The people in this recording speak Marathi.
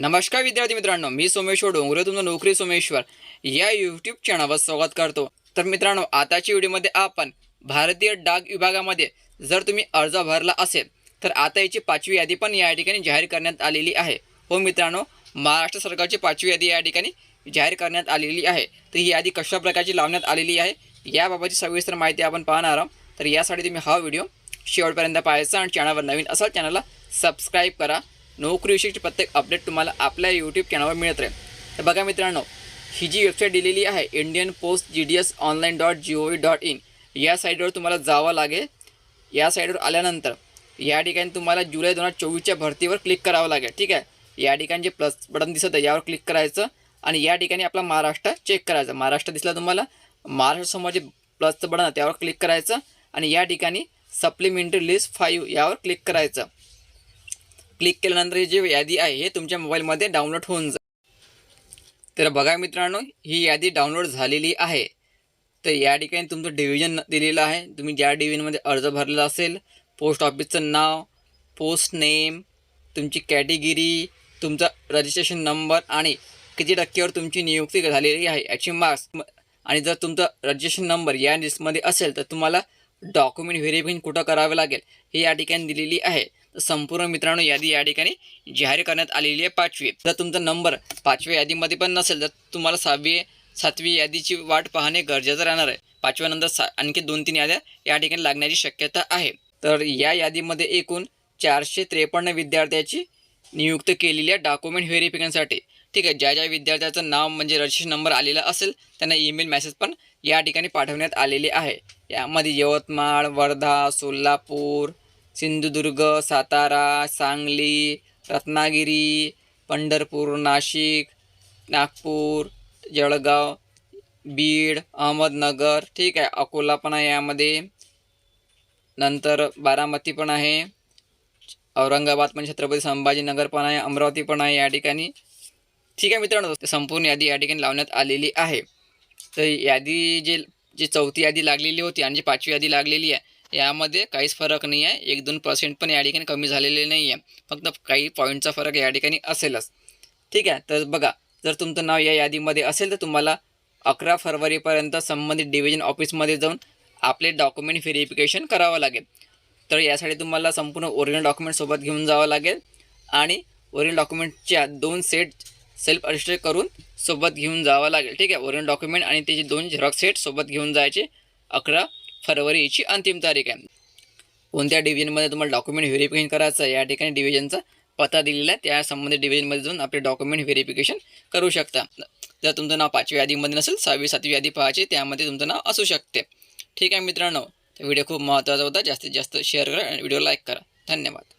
नमस्कार विद्यार्थी मित्रांनो मी सोमेश्वर डोंगरे तुमचं नोकरी सोमेश्वर. या यूट्यूब चॅनलवर स्वागत करतो. तर मित्रांनो आताच्या व्हिडिओमध्ये आपण भारतीय डाक विभागामध्ये जर तुम्ही अर्ज भरला असेल तर आता याची पाचवी यादी पण या ठिकाणी जाहीर करण्यात आलेली आहे. हो मित्रांनो महाराष्ट्र सरकारची पाचवी यादी या ठिकाणी जाहीर करण्यात आलेली आहे. तर ही यादी कशा प्रकारची लावण्यात आलेली आहे याबाबतची सविस्तर माहिती आपण पाहणार आहोत. तर यासाठी तुम्ही हा व्हिडिओ शेवटपर्यंत पाहायचा आणि चॅनलवर नवीन असाल चॅनलला सबस्क्राईब करा. नोकरीविषयीची प्रत्येक अपडेट तुम्हाला आपल्या यूट्यूब चॅनलवर मिळत राहील. तर बघा मित्रांनो ही जी वेबसाईट दिलेली आहे Indian post G D S online dot G O V dot in या साईटवर तुम्हाला जावं लागेल. या साईटवर आल्यानंतर या ठिकाणी तुम्हाला जुलै दोन हजार चोवीसच्या भरतीवर क्लिक करावं लागेल. ठीक आहे? या ठिकाणी जे प्लस बटन दिसत आहे यावर क्लिक करायचं आणि या ठिकाणी आपला महाराष्ट्र चेक करायचा. महाराष्ट्र दिसला तुम्हाला महाराष्ट्रासमोर जे प्लसचं बटन आहे त्यावर क्लिक करायचं आणि या ठिकाणी सप्लिमेंटरी लिस्ट फाईव्ह यावर क्लिक करायचं. क्लिक केल्यानंतर ही जी यादी आहे हे तुमच्या मोबाईलमध्ये डाउनलोड होऊन जाईल. तर बघा मित्रांनो ही यादी डाउनलोड झालेली आहे. तर या ठिकाणी तुमचं डिव्हिजन दिलेलं आहे. तुम्ही ज्या डिव्हिजनमध्ये अर्ज भरलेला असेल पोस्ट ऑफिसचं नाव पोस्ट नेम तुमची कॅटेगिरी तुमचा रजिस्ट्रेशन नंबर आणि किती टक्क्यावर तुमची नियुक्ती झालेली आहे याची मार्क्स आणि जर तुमचा रजिस्ट्रेशन नंबर या लिस्टमध्ये असेल तर तुम्हाला डॉक्युमेंट व्हेरिफिकेशन कुठं करावं लागेल हे या ठिकाणी दिलेली आहे. संपूर्ण मित्रांनो यादी या ठिकाणी जाहीर करण्यात आलेली आहे पाचवी. जर तुमचा नंबर पाचव्या यादीमध्ये पण नसेल तर तुम्हाला सहावी सातवी यादीची वाट पाहणे गरजेचं राहणार आहे. पाचव्यानंतर सा आणखी दोन तीन याद्या या ठिकाणी लागण्याची शक्यता आहे. तर या यादीमध्ये एकूण चारशे त्रेपन्न विद्यार्थ्याची नियुक्त केलेली आहे डॉक्युमेंट व्हेरिफिकेशनसाठी ठीक आहे ज्या ज्या विद्यार्थ्याचं नाव म्हणजे रजिस्ट्रेशन नंबर आलेला असेल त्यांना ईमेल मेसेज पण या ठिकाणी पाठवण्यात आलेले आहे. यामध्ये यवतमाळ वर्धा सोलापूर सिंधुदुर्ग सातारा सांगली रत्नागिरी पंढरपूर नाशिक नागपूर जळगाव बीड अहमदनगर. ठीक आहे अकोला पण आहे यामध्ये. नंतर बारामती पण आहे. औरंगाबाद पण छत्रपती संभाजीनगर पण आहे अमरावती पण आहे या ठिकाणी. ठीक आहे मित्रांनो संपूर्ण यादी या ठिकाणी लावण्यात आलेली आहे. तर यादी जे जी चौथी यादी लागलेली होती आणि जी पाचवी यादी लागलेली आहे यामध्ये काहीच फरक नाही आहे. एक दोन पर्सेंट पण या ठिकाणी कमी झालेले नाही आहे. फक्त काही पॉईंटचा फरक या ठिकाणी असेलच. ठीक आहे? तर बघा जर तुमचं नाव या यादीमध्ये असेल तर तुम्हाला अकरा फरवरीपर्यंत संबंधित डिव्हिजन ऑफिसमध्ये जाऊन आपले डॉक्युमेंट व्हेरिफिकेशन करावं लागेल. तर यासाठी तुम्हाला संपूर्ण ओरिजिनल डॉक्युमेंट सोबत घेऊन जावं लागेल आणि ओरिजिनल डॉक्युमेंटच्या दोन सेट सेल्फ रजिस्टर करून सोबत घेऊन जावं लागेल. ठीक आहे? ओरिजिनल डॉक्युमेंट आणि त्याचे दोन झेरॉक्स सेट सोबत घेऊन जायचे अकरा फरवरीची अंतिम तारीख आहे. कोणत्या डिव्हिजनमध्ये तुम्हाला डॉक्युमेंट व्हेरिफिकेशन करायचं आहे या ठिकाणी डिव्हिजनचा पत्ता दिलेला आहे. त्या संबंधित डिव्हिजनमध्ये जाऊन आपले डॉक्युमेंट व्हेरिफिकेशन करू शकता. जर तुमचं नाव पाचवी यादीमध्ये नसेल सहावी सातवी यादी पाहायची त्यामध्ये तुमचं नाव असू शकते. ठीक आहे मित्रांनो व्हिडिओ खूप महत्त्वाचा होता. जास्तीत जास्त शेअर करा आणि व्हिडिओ लाईक करा. धन्यवाद.